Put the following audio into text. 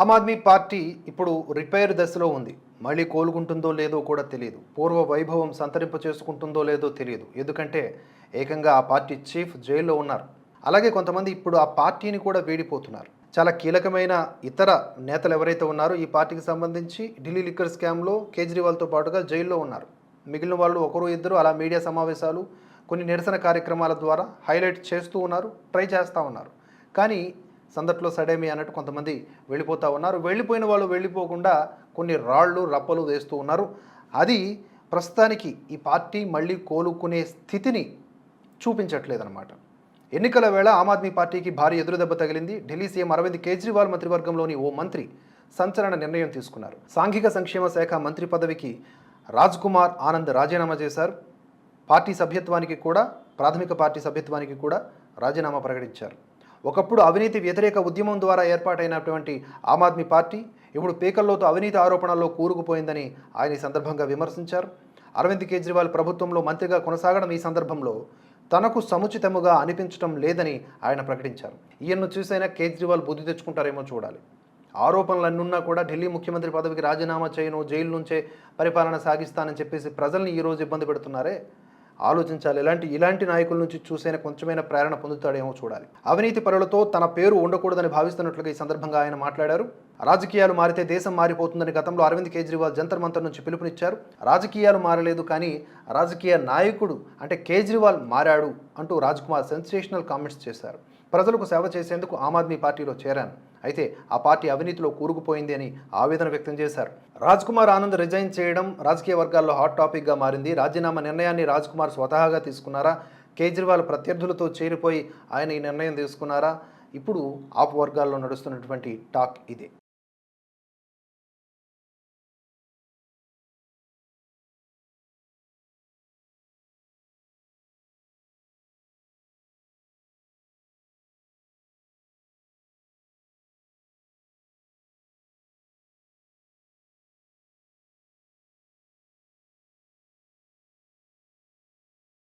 ఆమ్ Aadmi party ఇప్పుడు repair దశలో ఉంది. మళ్ళీ కోలుకుంటుందో లేదో కూడా తెలియదు. పూర్వ వైభవం సంతరింప చేసుకుంటుందో లేదో తెలియదు. ఎందుకంటే ఏకంగా ఆ పార్టీ చీఫ్ జైల్లో ఉన్నారు. అలాగే కొంతమంది ఇప్పుడు ఆ పార్టీని కూడా వీడిపోతున్నారు. చాలా కీలకమైన ఇతర నేతలు ఎవరైతే ఉన్నారో ఈ పార్టీకి సంబంధించి ఢిల్లీ లిక్కర్ స్కామ్లో కేజ్రీవాల్తో పాటుగా జైల్లో ఉన్నారు. మిగిలిన వాళ్ళు ఒకరు ఇద్దరు అలా మీడియా సమావేశాలు కొన్ని నిరసన కార్యక్రమాల ద్వారా హైలైట్ చేస్తూ ఉన్నారు ట్రై చేస్తూ ఉన్నారు. కానీ సందట్లో సడేమి అన్నట్టు కొంతమంది వెళ్ళిపోతూ ఉన్నారు. వెళ్ళిపోయిన వాళ్ళు వెళ్ళిపోకుండా కొన్ని రాళ్ళు రప్పలు వేస్తూ ఉన్నారు. అది ప్రస్తుతానికి ఈ పార్టీ మళ్ళీ కోలుకునే స్థితిని చూపించట్లేదన్నమాట. ఎన్నికల వేళ ఆమ్ ఆద్మీ పార్టీకి భారీ ఎదురుదెబ్బ తగిలింది. ఢిల్లీ సీఎం అరవింద్ కేజ్రీవాల్ మంత్రివర్గంలోని ఓ మంత్రి సంచలన నిర్ణయం తీసుకున్నారు. సాంఘిక సంక్షేమ శాఖ మంత్రి పదవికి రాజ్ కుమార్ ఆనంద్ రాజీనామా చేశారు. పార్టీ సభ్యత్వానికి కూడా ప్రాథమిక పార్టీ సభ్యత్వానికి కూడా రాజీనామా ప్రకటించారు. ఒకప్పుడు అవినీతి వ్యతిరేక ఉద్యమం ద్వారా ఏర్పాటైనటువంటి ఆమ్ ఆద్మీ పార్టీ ఇప్పుడు పీకల్లోతో అవినీతి ఆరోపణల్లో కూరుకుపోయిందని ఆయన ఈ సందర్భంగా విమర్శించారు. అరవింద్ కేజ్రీవాల్ ప్రభుత్వంలో మంత్రిగా కొనసాగడం ఈ సందర్భంలో తనకు సముచితముగా అనిపించడం లేదని ఆయన ప్రకటించారు. ఈయన్ను చూసైనా కేజ్రీవాల్ బుద్ధి తెచ్చుకుంటారేమో చూడాలి. ఆరోపణలన్నున్నా కూడా ఢిల్లీ ముఖ్యమంత్రి పదవికి రాజీనామా చేయను జైలు నుంచే పరిపాలన సాగిస్తానని చెప్పేసి ప్రజల్ని ఈరోజు ఇబ్బంది పెడుతున్నారే? ఆలోచించాలి. ఇలాంటి ఇలాంటి నాయకుల నుంచి చూసైనా కొంచెమైనా ప్రేరణ పొందుతాడేమో చూడాలి. అవినీతి పరులతో తన పేరు ఉండకూడదని భావిస్తున్నట్లుగా ఈ సందర్భంగా ఆయన మాట్లాడారు. రాజకీయాలు మారితే దేశం మారిపోతుందని గతంలో అరవింద్ కేజ్రీవాల్ జంతర్ మంతర్ నుంచి పిలుపునిచ్చారు. రాజకీయాలు మారలేదు కానీ రాజకీయ నాయకుడు అంటే కేజ్రీవాల్ మారాడు అంటూ రాజ్ కుమార్ సెన్సేషనల్ కామెంట్స్ చేశారు. ప్రజలకు సేవ చేసేందుకు ఆమ్ ఆద్మీ పార్టీలో చేరాను. అయితే ఆ పార్టీ అవినీతిలో కూరుకుపోయింది అని ఆవేదన వ్యక్తం చేశారు. రాజ్ కుమార్ ఆనంద్ రిజైన్ చేయడం రాజకీయ వర్గాల్లో హాట్ టాపిక్గా మారింది. రాజీనామా నిర్ణయాన్ని రాజ్ కుమార్ స్వతహాగా తీసుకున్నారా? కేజ్రీవాల్ ప్రత్యర్థులతో చేరిపోయి ఆయన ఈ నిర్ణయం తీసుకున్నారా? ఇప్పుడు ఆప్ వర్గాల్లో నడుస్తున్నటువంటి టాక్ ఇదే.